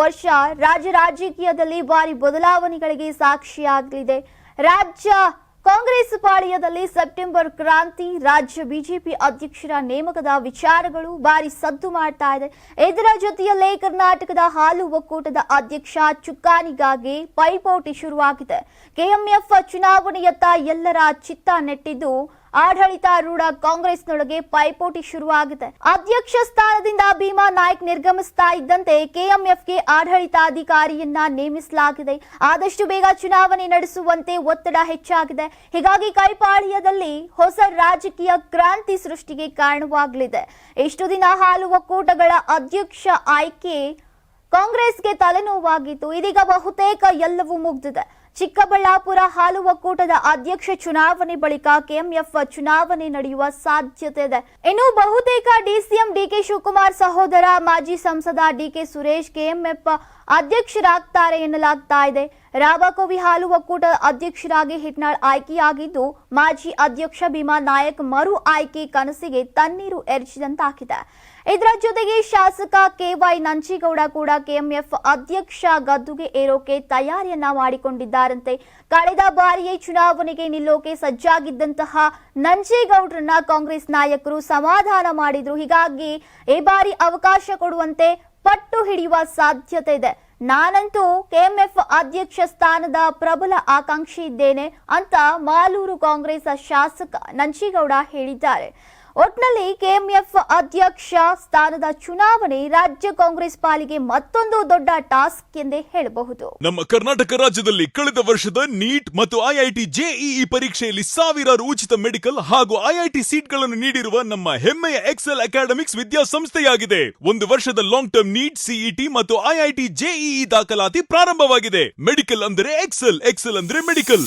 ವರ್ಷ ರಾಜ್ಯ ರಾಜಕೀಯದಲ್ಲಿ ಭಾರಿ ಬದಲಾವಣೆಗಳಿಗೆ ಸಾಕ್ಷಿಯಾಗಲಿದೆ. ರಾಜ್ಯ ಕಾಂಗ್ರೆಸ್ ಪಾಳ್ಯದಲ್ಲಿ ಸೆಪ್ಟೆಂಬರ್ ಕ್ರಾಂತಿ, ರಾಜ್ಯ ಬಿಜೆಪಿ ಅಧ್ಯಕ್ಷರ ನೇಮಕದ ವಿಚಾರಗಳು ಭಾರಿ ಸದ್ದು ಮಾಡ್ತಾ ಇದೆ. ಇದರ ಜೊತೆಯಲ್ಲೇ ಕರ್ನಾಟಕದ ಹಾಲು ಒಕ್ಕೂಟದ ಅಧ್ಯಕ್ಷ ಚುಕ್ಕಾನಿಗಾಗಿ ಪೈಪೋಟಿ ಶುರುವಾಗಿದೆ. ಕೆಎಂಎಫ್ ಚುನಾವಣೆಯತ್ತ ಎಲ್ಲರ ಚಿತ್ತ ನೆಟ್ಟಿದ್ದು ಆಡಳಿತಾರೂಢ ಕಾಂಗ್ರೆಸ್ನೊಳಗೆ ಪೈಪೋಟಿ ಶುರುವಾಗಿದೆ. ಅಧ್ಯಕ್ಷ ಸ್ಥಾನದಿಂದ ಭೀಮಾ ನಾಯ್ಕ್ ನಿರ್ಗಮಿಸ್ತಾ ಇದ್ದಂತೆ ಕೆಎಂಎಫ್ಗೆ ಆಡಳಿತಾಧಿಕಾರಿಯನ್ನ ನೇಮಿಸಲಾಗಿದೆ. ಆದಷ್ಟು ಬೇಗ ಚುನಾವಣೆ ನಡೆಸುವಂತೆ ಒತ್ತಡ ಹೆಚ್ಚಾಗಿದೆ. ಹೀಗಾಗಿ ಕೈಪಾಳ್ಯದಲ್ಲಿ ಹೊಸ ರಾಜಕೀಯ ಕ್ರಾಂತಿ ಸೃಷ್ಟಿಗೆ ಕಾರಣವಾಗಲಿದೆ. ಇಷ್ಟು ದಿನ ಹಾಲು ಒಕ್ಕೂಟಗಳ ಅಧ್ಯಕ್ಷ ಆಯ್ಕೆ ಕಾಂಗ್ರೆಸ್ಗೆ ತಲೆನೋವಾಗಿತ್ತು. ಇದೀಗ ಬಹುತೇಕ ಎಲ್ಲವೂ ಮುಗ್ದಿದೆ. ಚಿಕ್ಕಬಳ್ಳಾಪುರ ಹಾಲು ಒಕ್ಕೂಟದ ಅಧ್ಯಕ್ಷ ಚುನಾವಣೆ ಬಳಿಕ ಕೆಎಂಎಫ್ ಚುನಾವಣೆ ನಡೆಯುವ ಸಾಧ್ಯತೆ ಇದೆ. ಇನ್ನು ಬಹುತೇಕ ಡಿಸಿಎಂ ಡಿಕೆ ಶಿವಕುಮಾರ್ ಸಹೋದರ, ಮಾಜಿ ಸಂಸದ ಡಿಕೆ ಸುರೇಶ್ ಕೆಎಂಎಫ್ ಅಧ್ಯಕ್ಷರಾಗ್ತಾರೆ ಎನ್ನಲಾಗ್ತಾ ಇದೆ. ರಾಬಕೋವಿ ಹಾಲು ಒಕ್ಕೂಟ ಅಧ್ಯಕ್ಷರಾಗಿ ಹಿಟ್ನಾಳ್ ಆಯ್ಕೆಯಾಗಿದ್ದು, ಮಾಜಿ ಅಧ್ಯಕ್ಷ ಭೀಮಾ ನಾಯಕ್ ಮರು ಆಯ್ಕೆ ಕನಸಿಗೆ ತಣ್ಣೀರು ಎರಚಿದಂತಾಗಿದೆ. ಇದರ ಜೊತೆಗೆ ಶಾಸಕ ಕೆವೈ ನಂಜೇಗೌಡ ಕೂಡ ಕೆಎಂಎಫ್ ಅಧ್ಯಕ್ಷ ಗದ್ದುಗೆ ಏರೋಕೆ ತಯಾರಿಯನ್ನ ಮಾಡಿಕೊಂಡಿದ್ದಾರಂತೆ. ಕಳೆದ ಬಾರಿಯೇ ಚುನಾವಣೆಗೆ ನಿಲ್ಲೋಕೆ ಸಜ್ಜಾಗಿದ್ದಂತಹ ನಂಜೇಗೌಡರನ್ನ ಕಾಂಗ್ರೆಸ್ ನಾಯಕರು ಸಮಾಧಾನ ಮಾಡಿದ್ರು. ಹೀಗಾಗಿ ಈ ಬಾರಿ ಅವಕಾಶ ಕೊಡುವಂತೆ ಪಟ್ಟು ಹಿಡಿಯುವ ಸಾಧ್ಯತೆ ಇದೆ. ನಾನಂತೂ ಕೆಎಂಎಫ್ ಅಧ್ಯಕ್ಷ ಸ್ಥಾನದ ಪ್ರಬಲ ಆಕಾಂಕ್ಷಿ ಇದ್ದೇನೆ ಅಂತ ಮಾಲೂರು ಕಾಂಗ್ರೆಸ್ ಶಾಸಕ ನಂಜೇಗೌಡ ಹೇಳಿದ್ದಾರೆ. ಒಟ್ನಲ್ಲಿ ಕೆಎಂಎಫ್ ಅಧ್ಯಕ್ಷ ಸ್ಥಾನದ ಚುನಾವಣೆ ರಾಜ್ಯ ಕಾಂಗ್ರೆಸ್ ಪಾಲಿಗೆ ಮತ್ತೊಂದು ದೊಡ್ಡ ಟಾಸ್ಕ್ ಎಂದೇ ಹೇಳಬಹುದು. ನಮ್ಮ ಕರ್ನಾಟಕ ರಾಜ್ಯದಲ್ಲಿ ಕಳೆದ ವರ್ಷದ ನೀಟ್ ಮತ್ತು ಐಐಟಿ ಜೆಇಇ ಪರೀಕ್ಷೆಯಲ್ಲಿ ಸಾವಿರಾರು ಉಚಿತ ಮೆಡಿಕಲ್ ಹಾಗೂ ಐಐಟಿ ಸೀಟ್ಗಳನ್ನು ನೀಡಿರುವ ನಮ್ಮ ಹೆಮ್ಮೆಯ ಎಕ್ಸೆಲ್ ಅಕಾಡೆಮಿಕ್ಸ್ ವಿದ್ಯಾಸಂಸ್ಥೆಯಾಗಿದೆ. ಒಂದು ವರ್ಷದ ಲಾಂಗ್ ಟರ್ಮ್ ನೀಟ್, ಸಿಇಟಿ ಮತ್ತು ಐಐಟಿ ಜೆಇಇ ದಾಖಲಾತಿ ಪ್ರಾರಂಭವಾಗಿದೆ. ಮೆಡಿಕಲ್ ಅಂದರೆ ಎಕ್ಸೆಲ್ ಎಕ್ಸೆಲ್ ಅಂದ್ರೆ ಮೆಡಿಕಲ್.